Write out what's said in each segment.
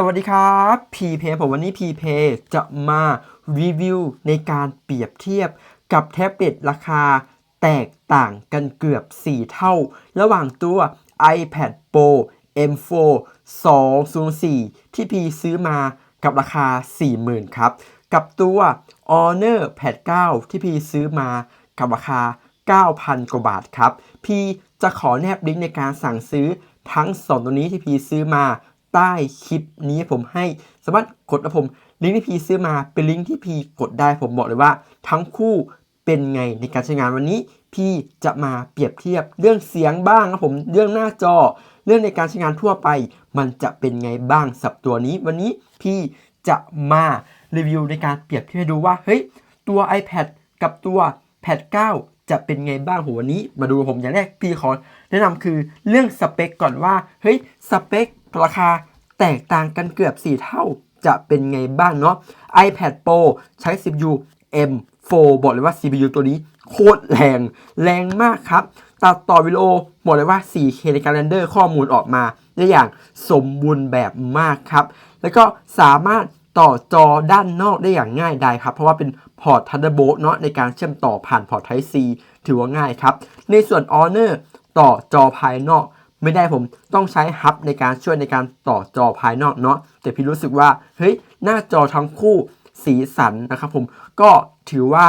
สวัสดีครับพีเพผมวันนี้พีเพจะมารีวิวในการเปรียบเทียบกับแท็บเล็ตราคาแตกต่างกันเกือบ 4 เท่า ระหว่างตัว iPad Pro M4 204 ที่พีซื้อมากับราคา 40,000 ครับ กับตัว Honor Pad 9 ที่พีซื้อมากับราคา 9,000 กว่าบาทครับพีจะขอแนบลิงก์ในการสั่งซื้อทั้ง 2 ตัวนี้ที่พีซื้อมา ใต้คลิปนี้ผมให้สามารถกดนะผมลิงก์ที่พีซื้อมาเป็นลิงก์ที่พีกดได้ผมบอกเลยว่า ทั้งคู่เป็นไงในการใช้งานวันนี้ พี่จะมาเปรียบเทียบเรื่องเสียงบ้างครับผมเรื่องหน้าจอ เรื่องในการใช้งานทั่วไป มันจะเป็นไงบ้างสับตัวนี้ วันนี้พี่จะมารีวิวในการเปรียบเทียบดูว่าเฮ้ยตัว iPad กับตัว Pad 9 จะเป็นไงบ้างโหวันนี้ มาดูผมอย่างแรกพี่ขอแนะนำคือเรื่องสเปคก่อนว่าเฮ้ยสเปค ราคาแตกต่างกันเกือบ 4 เท่าจะเป็นไงบ้างเนาะ iPad Pro ใช้ CPU M4 บอกเลยว่า CPU ตัวนี้โคตรแรง แรงมากครับ ตัดต่อวิดีโอบอกเลยว่า 4K ในการเรนเดอร์ข้อมูลออกมาได้อย่างสมบูรณ์แบบมากครับ แล้วก็สามารถต่อจอด้านนอกได้อย่างง่ายดายครับ เพราะว่าเป็นพอร์ต Thunderbolt เนาะในการเชื่อมต่อผ่านพอร์ต Type C ถือว่าง่ายครับ ในส่วน Honor ต่อจอภายนอก ไม่ได้ผมต้องใช้ฮับในการช่วยในการต่อจอภายนอกเนาะแต่พี่รู้สึกว่าเฮ้ยหน้าจอทั้งคู่สีสันนะครับผมก็ถือว่า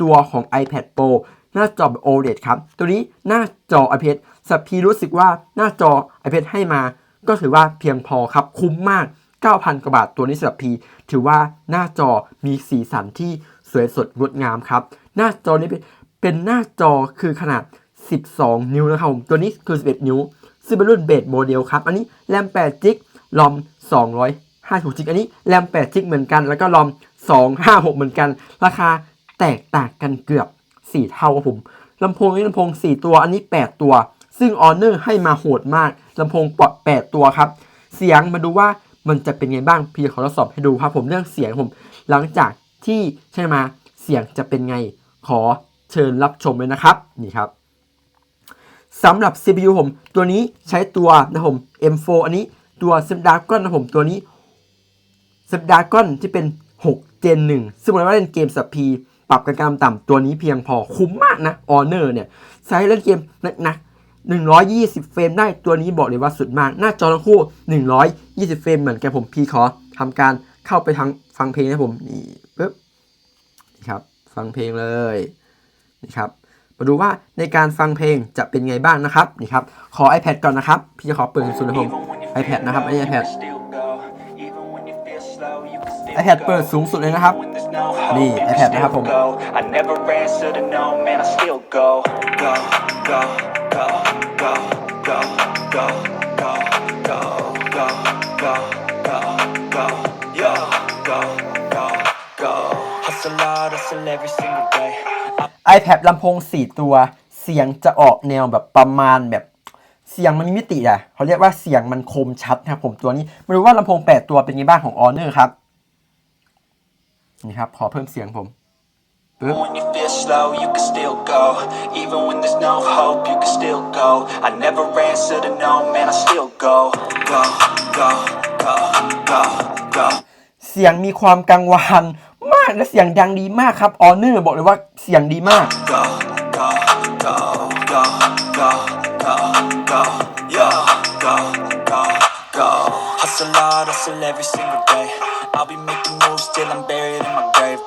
ตัวของ iPad Pro หน้าจอแบบ OLED ครับ ตัวนี้หน้าจอ iPad สับพีรู้สึกว่าหน้าจอ iPad ให้มา ก็ถือว่าเพียงพอครับคุ้มมาก 9,000 กว่าบาทตัวนี้สำหรับพีถือว่าหน้าจอมีสีสันที่สวยสดงดงามครับ หน้าจอนี้เป็นเป็นหน้าจอคือขนาด 12 นิ้วนะครับผมตัวนี้คือ 11 นิ้ว ซึ่งเป็นรุ่นเบสโมเดลครับ อันนี้แรม8จิกลอม256จิกอันนี้แรม8จิกเหมือนกัน แล้วก็ลอม256 เหมือนกัน ราคาแตกต่างกันเกือบ 4 เท่าครับผมลำโพงนี้ลำโพง 4 ตัวอันนี้ 8 ตัว ซึ่ง Honor ให้มาโหดมากลำโพงปอด8ตัวครับ เสียงมาดูว่ามันจะเป็นไงบ้างพี่ขอทดสอบให้ดูครับผมเรื่องเสียงผม หลังจากที่ใช่ไหมเสียงจะเป็นไงขอเชิญรับชมเลยนะครับ นี่ครับ สำหรับ CPU ผม ตัวนี้ใช้ตัวนะผม M4 อันนี้ตัว Snapdragon นะผมตัวนี้ Snapdragon ที่เป็น 6 Gen 1 ซึ่งหมายว่าเล่นเกมสับพีปรับกันกำต่ำตัวนี้เพียงพอคุ้มมากนะ Honor เนี่ย ใช้เล่นเกมหนัก120 เฟรมได้ตัวนี้บอกเลยว่าสุดมาก หน้าจอทั้งคู่ 120 เฟรมเหมือนกันผมพี่ขอทำการเข้าไปทางฟังเพลงนะผมนี่ปึ๊บนี่ครับ ฟังเพลงเลยนี่ครับาดูว่าในการฟังเพลงจะเป็นไงบ้างนะครับนี่ครับขอ iPad ก่อนนะครับ พี่จะขอเปิดสุดท้องพ iPad นะครับไอันนี้ iPad ดเปิดสูงสุดเลยนะครับ นี่ iPad นะครับผม Hustle hard, hustle every single day iPad ลำโพง 4 ตัว เสียงจะออกแนวแบบประมาณแบบเสียงมันมีมิติอะเขาเรียกว่าเสียงมันคมชัดนะครับผมตัวนี้มาดูว่าลำโพง 8 ตัวเป็นไงบ้างของ Honor ครับ นี่ครับ ขอเพิ่มเสียงผมปึ๊บ When you feel slow, you can still go. Even when there's no hope, you can still go. I never answer to no man, I still go. Go, go, go, go, go. เสียงมีความกังวาน มากและเสียงดังดีมากครับ Honor บอกเลยว่าเสียงดีมาก Go, go, go, go, go, go, go, yo, go, go, go. Hustle hard, hustle every single day. I'll be making moves till I'm buried in my grave.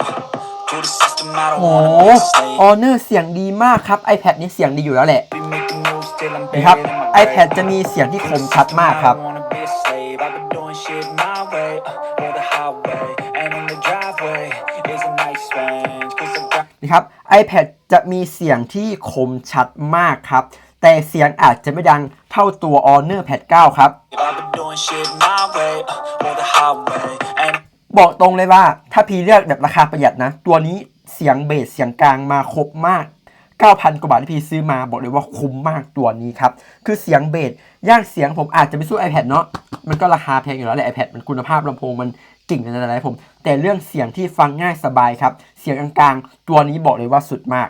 To the system, I don't โอ้ wanna be a slave. Honor เสียงดีมากครับ iPad นี่เสียงดีอยู่แล้วแหละ Be making moves till I'm นี่ครับ buried in my grave. iPad จะมีเสียงที่คมชัดมากครับ นะครับ iPad จะมีเสียงที่คมชัดมากครับ แต่เสียงอาจจะไม่ดังเท่าตัว Honor Pad 9 ครับ I've been doing shit my way, uh, or the highway. And บอกตรงเลยว่าถ้าพี่เลือกแบบราคาประหยัดนะ ตัวนี้เสียงเบสเสียงกลางมาครบมาก 9,000 กว่าบาทที่พี่ซื้อมาบอกเลยว่าคุ้มมากตัวนี้ครับ คือเสียงเบสย่างเสียงผมอาจจะไม่สู้ iPad เนาะมันก็ราคาแพงอยู่แล้วแหละ iPad มันคุณภาพลำโพงมันเก่งในอะไรผม แต่เรื่องเสียงที่ฟังง่ายสบายครับเสียงกลางๆ ตัวนี้บอกเลยว่าสุดมาก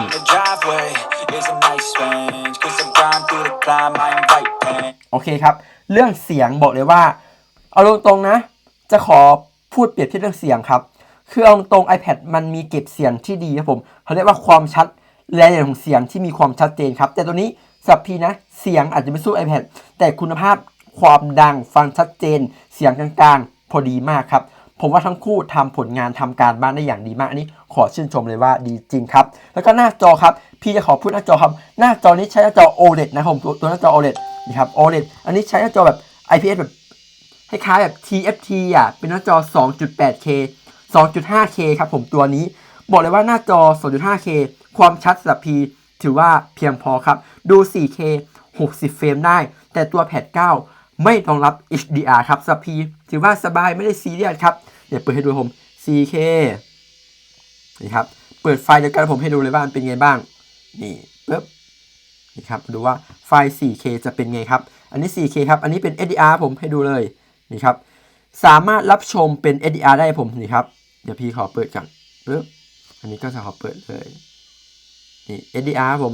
in the driveway is a nice range. Cause I grind through the climb, I invite pain. โอเคครับ เรื่องเสียงบอกเลยว่า เอาตรงๆนะ จะขอพูดเปรียบเทียบเรื่องเสียงครับ คือเอาตรงๆ iPad มันมีเก็บเสียงที่ดีครับผมเขาเรียกว่าความชัดและละเอียดของเสียงที่มีความชัดเจนครับ แต่ตัวนี้สำหรับพี่นะ เสียงอาจจะไม่สู้ iPad แต่คุณภาพความดังฟังชัดเจน เสียงกลางๆ พอดีมากครับ ผมว่าทั้งคู่ทำผลงานทำการบ้านได้อย่างดีมาก อันนี้ขอชื่นชมเลยว่าดีจริงครับ แล้วก็หน้าจอครับ พี่จะขอพูดหน้าจอครับ หน้าจอนี้ใช้หน้าจอ OLED นะครับผมตัวตัวหน้าจอ OLED นี่ครับ OLED อันนี้ใช้หน้าจอแบบ IPS แบบคล้ายๆแบบ TFT อะ เป็นหน้าจอ 2.8K 2.5K ครับผมตัวนี้ บอกเลยว่าหน้าจอ 2.5K ความชัดสำหรับ P ถือว่าเพียงพอครับ ดู 4K 60 เฟรมได้ แต่ตัวแพด 9 ไม่รองรับ HDR ครับสำหรับ P ถือว่าสบายไม่ได้ซีเรียสครับเดี๋ยวเปิดให้ดูผม 4K นี่ครับ เปิดไฟล์เดียวกันผมให้ดูเลยว่ามันเป็นไงบ้าง นี่ปึ๊บนี่ครับดูว่าไฟล์ 4K จะเป็นไงครับ อันนี้ 4K ครับ อันนี้เป็น HDR ผมให้ดูเลย นี่ครับ สามารถรับชมเป็น HDR ได้ผม นี่ครับ เดี๋ยวพี่ขอเปิดกันปึ๊บ อันนี้ก็จะขอเปิดเลย นี่ HDR ผม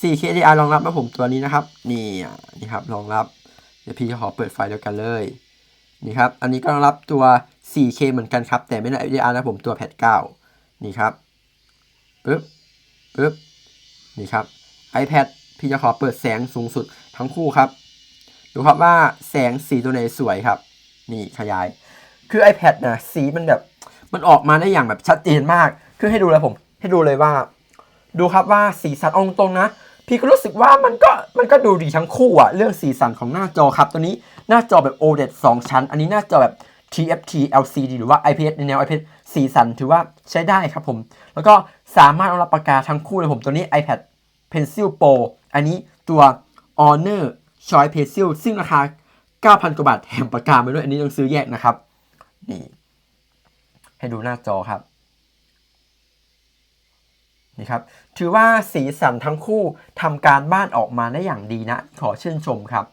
4K HDR รองรับนะผมตัวนี้นะครับ นี่ นี่ครับ รองรับ เดี๋ยวพี่จะขอเปิดไฟล์เดียวกันเลย นี่ครับ อันนี้ก็รองรับตัว 4K เหมือนกันครับ แต่ไม่ได้ HDR นะผมตัวแพด9นี่ครับปึ๊บปึ๊บนี่ครับ iPad พี่จะขอเปิดแสงสูงสุดทั้งคู่ครับ ดูครับว่าแสงสีตัวไหนสวยครับ นี่ขยาย คือ iPad นะสีมันแบบ มันออกมาได้อย่างแบบชัดเจนมาก คือให้ดูเลยผม ให้ดูเลยว่า ดูครับว่าสีสันอาตรงนะ พี่ก็รู้สึกว่ามันก็มันก็ดูดีทั้งคู่อะเรื่องสีสันของหน้าจอครับ ตัวนี้หน้าจอแบบ OLED 2 ชั้น อันนี้หน้าจอแบบ TFT LCD หรือว่า IPS ในแนว IPS สีสันถือว่าใช้ได้ครับผม แล้วก็สามารถรองรับปากกาทั้งคู่เลยผมตัวนี้ iPad Pencil Pro อันนี้ตัว Honor Choice Pencil ซึ่งราคา 9,000 กว่าบาทแถมปากกาไปด้วย อันนี้ต้องซื้อแยกนะครับ นี่ ให้ดูหน้าจอครับ นี่ครับถือว่าสีสันทั้งคู่ทำการบ้านออกมาได้อย่างดีนะ ขอชื่นชมครับ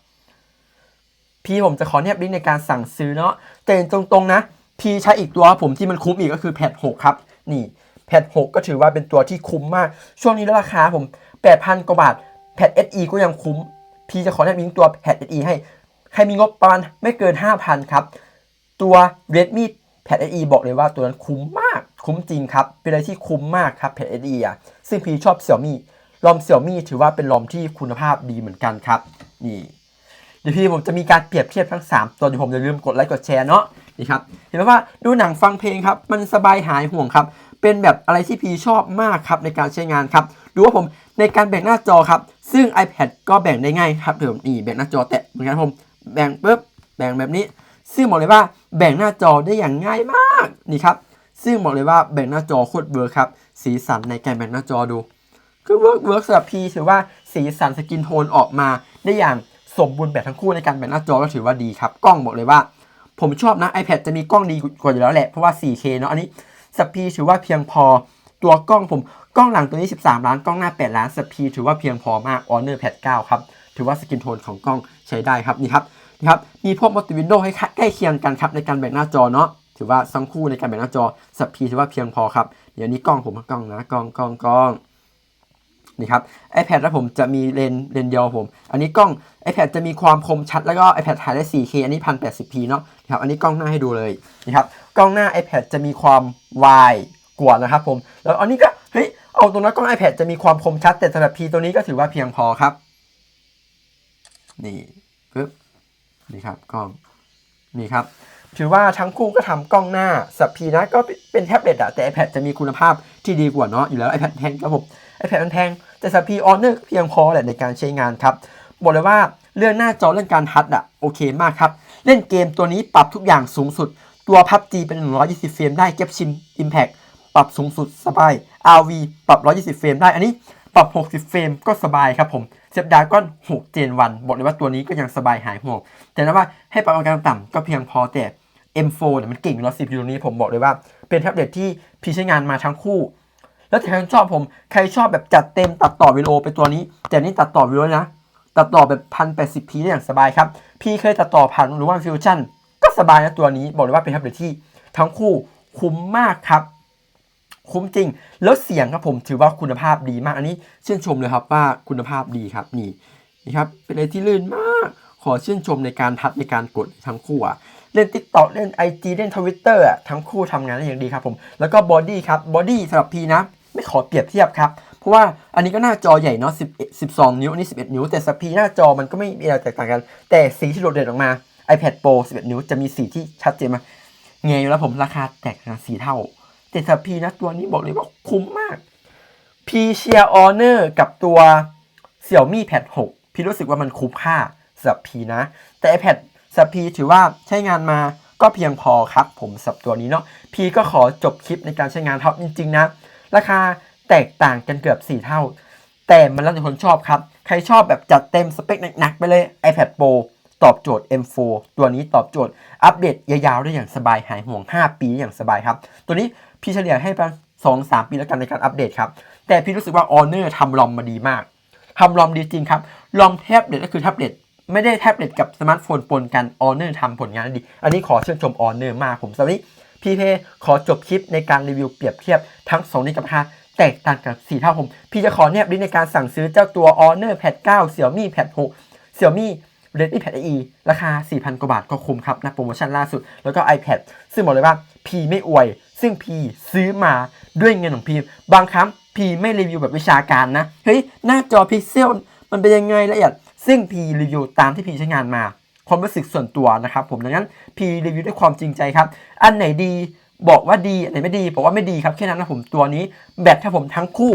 พี่ผมจะขอแนบลิงก์ในการสั่งซื้อเนาะแต่ตรงๆนะ พี่ใช้อีกตัวผมที่มันคุ้มอีกก็คือแพด6ครับ นี่แพด6ก็ถือว่าเป็นตัวที่คุ้มมาก ช่วงนี้ราคาผม 8,000 กว่าบาทแพด SE ก็ยังคุ้ม พี่จะขอแนบลิงก์ตัวแพด SE ให้ ใครมีงบประมาณไม่เกิน 5,000 ครับ ตัว Redmi Pad SE บอกเลยว่าตัวนั้นคุ้มมาก คุ้มจริงครับ เป็นอะไรที่คุ้มมากครับ Pad SE อะซึ่งพี่ชอบ Xiaomi ลอม Xiaomi ถือว่าเป็นลอมที่คุณภาพดีเหมือนกันครับ นี่ เดี๋ยวพี่ผมจะมีการเปรียบเทียบทั้ง 3 ตัวเดี๋ยวผมอย่าลืมกดไลค์กดแชร์เนาะนี่ครับเห็นไหมว่าดูหนังฟังเพลงครับ มันสบายหายห่วงครับ เป็นแบบอะไรที่พี่ชอบมากครับในการใช้งานครับดูว่าผมในการแบ่งหน้าจอครับ ซึ่ง iPad ก็แบ่งได้ง่ายครับเดี๋ยวนี่แบ่งหน้าจอแตะเหมือนกันผมแบ่งปุ๊บแบ่งแบบนี้ ซึ่งบอกเลยว่าแบ่งหน้าจอได้อย่างง่ายมากนี่ครับ ซึ่งบอกเลยว่าแบ่งหน้าจอโคตรเวิร์คครับ สีสันในการแบ่งหน้าจอดู คือเวิร์กเวิร์กสำหรับพีถือว่าสีสันสกินโทนออกมา ได้อย่างสมบูรณ์แบบทั้งคู่ในการแบ่งหน้าจอก็ถือว่าดีครับ กล้องบอกเลยว่า ผมชอบนะ iPad จะมีกล้องดีกว่าอยู่แล้วแหละ เพราะว่า 4K เนาะ อันนี้สปีถือว่าเพียงพอ ตัวกล้องผม กล้องหลังตัวนี้ 13 ล้าน กล้องหน้า 8 ล้านสปีถือว่าเพียงพอมาก Honor Pad 9 ครับ ถือว่าสกินโทนของกล้องใช้ได้ครับ นี่ครับ นี่ครับ มีพวกมัลติวินโดว์ให้ใกล้เคียงกันครับในการแบ่งหน้าจอเนาะ ถือว่าทั้งคู่ในการแบ่งหน้าจอสัปีถือว่าเพียงพอครับ เดี๋ยวนี้กล้องผมกล้องนะกล้องกล้องกล้องนี่ครับ iPad แล้วผมจะมีเลนเลนเดียวผม อันนี้กล้อง iPad จะมีความคมชัดแล้วก็ iPad ถ่ายได้ 4K อันนี้ 1080p เนาะนะครับอันนี้กล้องหน้าให้ดูเลยนะครับกล้องหน้า iPad จะมีความวายกว่านะครับผมแล้วอันนี้ก็เฮ้ยเอาตรงนั้นกล้อง iPad จะมีความคมชัดแต่สำหรับ P ตัวนี้ก็ถือว่าเพียงพอครับ นี่ปึ๊บนี่ครับกล้องนี่ครับ ถือว่าทั้งคู่ก็ทำกล้องหน้าสับพีนะก็เป็นแท็บเล็ตอะแต่ iPad จะมีคุณภาพที่ดีกว่าเนาะอยู่แล้ว iPad แพงครับผม iPad มันแพงแต่สับพีออนเนอร์เพียงพอแหละในการใช้งานครับ บอกเลยว่าเรื่องหน้าจอเรื่องการทัชอะโอเคมากครับ เล่นเกมตัวนี้ปรับทุกอย่างสูงสุด ตัว PUBG เป็น 120 เฟรมได้เก็บชิน Impact ปรับสูงสุดสบาย RV ปรับ 120 เฟรมได้อันนี้ปรับ 60 เฟรมก็สบายครับผมเซฟดาก้อน6เจนวันบอกเลยว่าตัวนี้ก็ยังสบายหายห่วงแต่นะว่าให้ปรับอาการต่ำก็เพียงพอแต่ M4 เนี่ยมันเก่งอยู่แล้ว CPU นี้ผมบอกเลยว่า เป็นแท็บเล็ตที่พี่ใช้งานมาทั้งคู่ แล้วแต่ใครชอบผม ใครชอบแบบจัดเต็มตัดต่อวิดีโอไปตัวนี้ แต่นี่ตัดต่อวิดีโอนะ ตัดต่อแบบ 1080p ได้อย่างสบายครับ พี่เคยตัดต่อผ่านหรือว่าฟิวชั่นก็สบายนะตัวนี้ บอกเลยว่าเป็นแท็บเล็ตที่ทั้งคู่คุ้มมากครับ คุ้มจริง แล้วเสียงครับผมถือว่าคุณภาพดีมาก อันนี้ชื่นชมเลยครับว่าคุณภาพดีครับนี่นี่ครับเป็นอะไรที่ลื่นมาก ขอชื่นชมในการทัดในการกดทั้งคู่อะ เล่น TikTok เล่น IG เล่น Twitter อะทั้งคู่ทำงานได้อย่างดีครับผม แล้วก็บอดี้ครับบอดี้สำหรับพีนะ ไม่ขอเปรียบเทียบครับ เพราะว่าอันนี้ก็หน้าจอใหญ่เนาะ10 12 นิ้วอันนี้ 11 นิ้ว แต่สปีหน้าจอมันก็ไม่มีอะไรแตกต่างกัน แต่สีที่โดดเด่นออกมา iPad Pro 11 นิ้วจะมีสีที่ชัดเจนมาเงยอยู่แล้วผมราคาแตกต่างสีเท่าแต่สปีนะตัวนี้บอกเลยว่าคุ้มมาก P Share Honor กับตัว Xiaomi Pad 6พี่รู้สึกว่ามันคุ้มค่าสำหรับพีนะ แต่ iPad สับพีถือว่าใช้งานมาก็เพียงพอครับ ผมสับตัวนี้เนาะพีก็ขอจบคลิปในการใช้งานครับจริงๆนะ ราคาแตกต่างกันเกือบ 4 เท่า แต่มันแล้วแต่คนชอบครับ ใครชอบแบบจัดเต็มสเปคหนักๆไปเลย iPad Pro ตอบโจทย์ M4 ตัวนี้ตอบโจทย์อัปเดตยาวๆได้อย่างสบายหายห่วง 5 ปีอย่างสบายครับ ตัวนี้พี่เฉลี่ยให้ประมาณ2-3ปีแล้วกันในการอัปเดตครับ แต่พี่รู้สึกว่า Honor ทำลอมมาดีมากทำลอมดีจริงครับลอมแท็บเล็ตก็คือแท็บเล็ต ไม่ได้แท็บเล็ตกับสมาร์ทโฟนปนกัน Honor ทำผลงานดี อันนี้ขอชื่นชม Honor มากผมสำหรับวันนี้พี่เพขอจบคลิปในการรีวิวเปรียบเทียบทั้งสองนี้กับราคาแตกต่างกัน4เท่าผม พี่จะขอแนบลิงก์ในการสั่งซื้อเจ้าตัว Honor Pad 9 Xiaomi Pad 6 Xiaomi Redmi Pad e ราคา 4,000 กว่าบาทก็คุ้มครับนะโปรโมชั่นล่าสุด แล้วก็ iPad ซึ่งบอกเลยว่าพีไม่อวย ซึ่งพีซื้อมาด้วยเงินของพีบางครั้งพีไม่รีวิวแบบวิชาการนะ เฮ้ย หน้าจอพิกเซลมันเป็นยังไงละเอียด ซึ่งพีรีวิวตามที่พีใช้งานมาความรู้สึกส่วนตัวนะครับผมดังนั้นพีรีวิวด้วยความจริงใจครับ อันไหนดีบอกว่าดีอันไหนไม่ดีบอกว่าไม่ดีครับแค่นั้นนะผมตัวนี้แบตถ้าผมทั้งคู่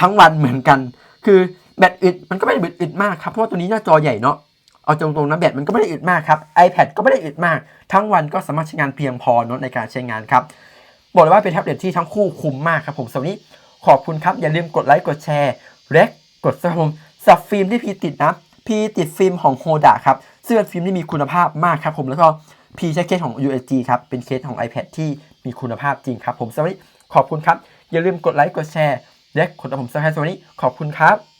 ทั้งวันเหมือนกัน คือแบตอึดมันก็ไม่ได้แบตอึดมากครับเพราะว่าตัวนี้หน้าจอใหญ่เนาะเอาตรงๆนะแบตมันก็ไม่ได้อึดมากครับ iPad ก็ไม่ได้อึดมาก ทั้งวันก็สามารถใช้งานเพียงพอเนอะในการใช้งานครับบอกเลยว่าเป็นแท็บเล็ตที่ทั้งคู่คุ้มมากครับผมสำหรับนี้ขอบคุณครับอย่าลืมกดไลค์กดแชร์และกดซับผมสับฟิล์มที่พีติดนะ พีติดฟิล์มของโฮดะครับซึ่งเป็นฟิล์มที่มีคุณภาพมากครับผมแล้วก็พีใช้เคสของ USG ครับเป็นเคสของ iPad ที่มีคุณภาพจริงครับผมสวัสดีขอบคุณครับ อย่าลืมกดไลค์กดแชร์ และกดติดตามผมสำหรับวันนี้ขอบคุณครับ